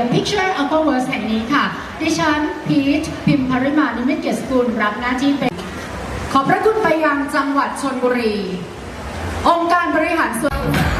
a Picture Aquaverse แห่งนี้ค่ะ ดิฉันพีทพิมพาริมานิมิตเกียรติสกุลรับหน้าที่เป็น ขอบพระคุณไปยังจังหวัดชนบุรี องค์การบริหารส่วน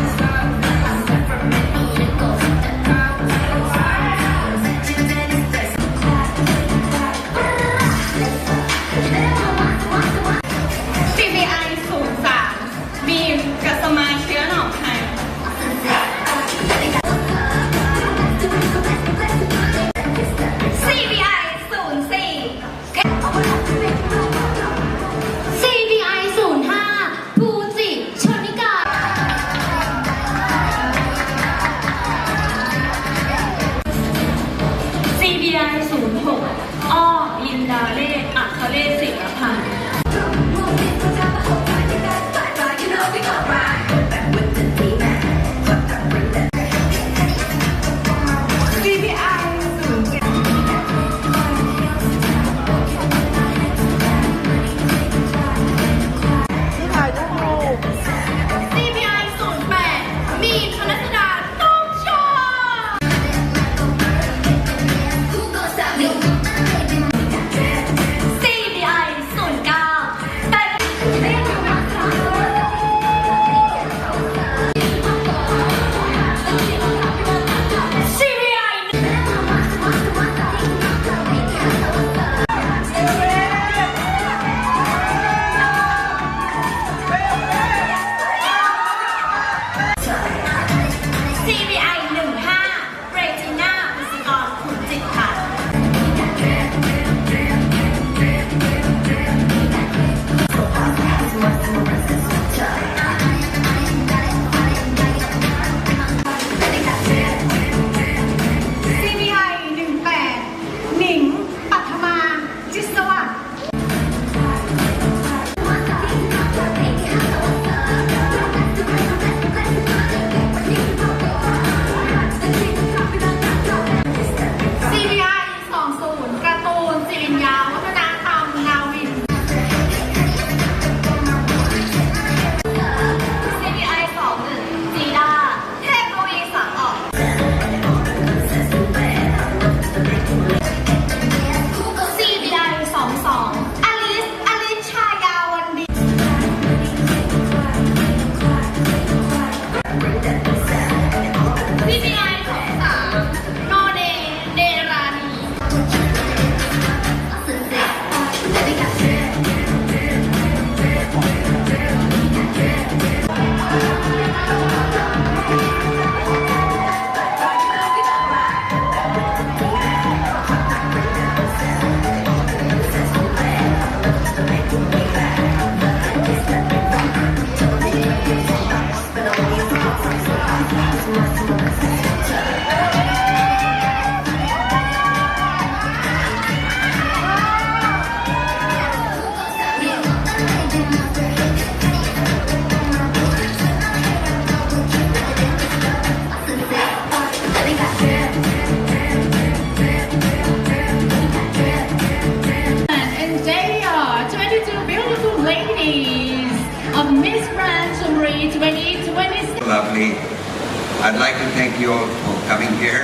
I'd like to thank you all for coming here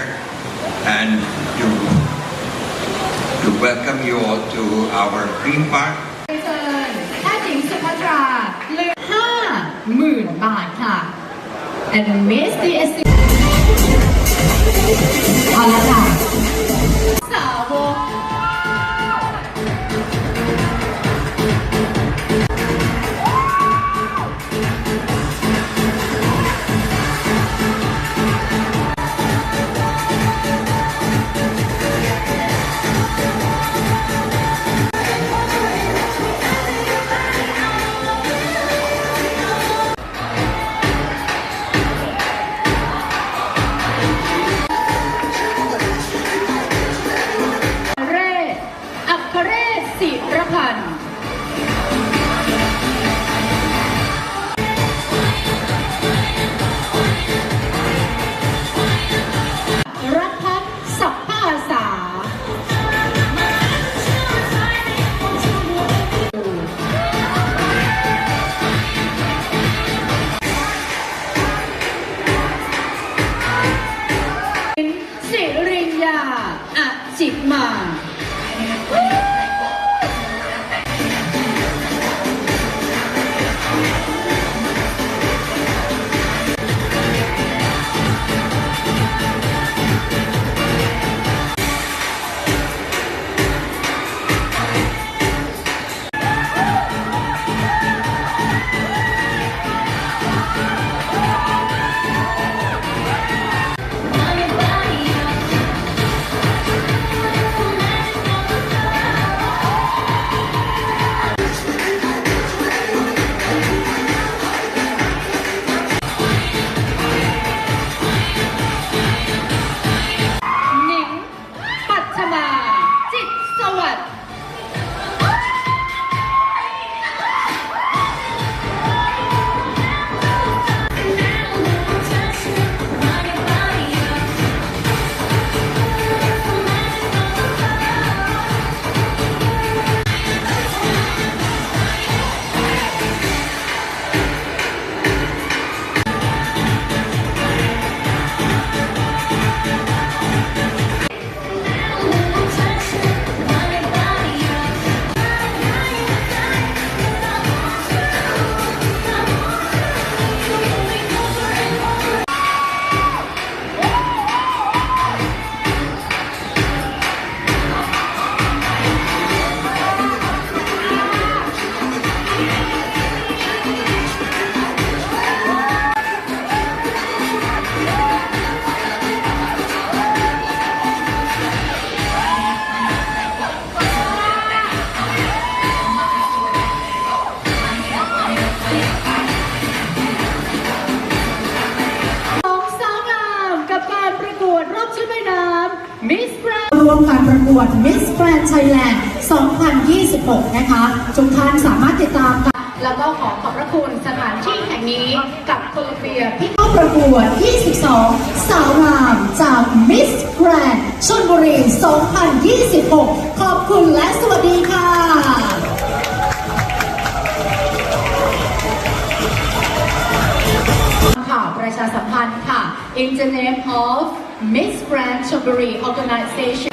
and to, to welcome you all to our theme park. เชิญแพทย์หญิงสุภัตราเหลือห้าหมื่นบาทค่ะ and Miss DSC สิริญาอจิมา Miss Grand รวมการประกวด Miss Grand Thailand 2026 นะคะ ทุกท่านสามารถติดตามกันแล้วก็ขอขอบพระคุณสถานที่แห่งนี้กับโคลอมเบียที่เข้าประกวด 22 สาวงามจาก Miss Grand ชลบุรี 2026 ขอบคุณและสวัสดีค่ะข่าวประชาสัมพันธ์ค่ะ In the name of Miss Grand Chonburi Organization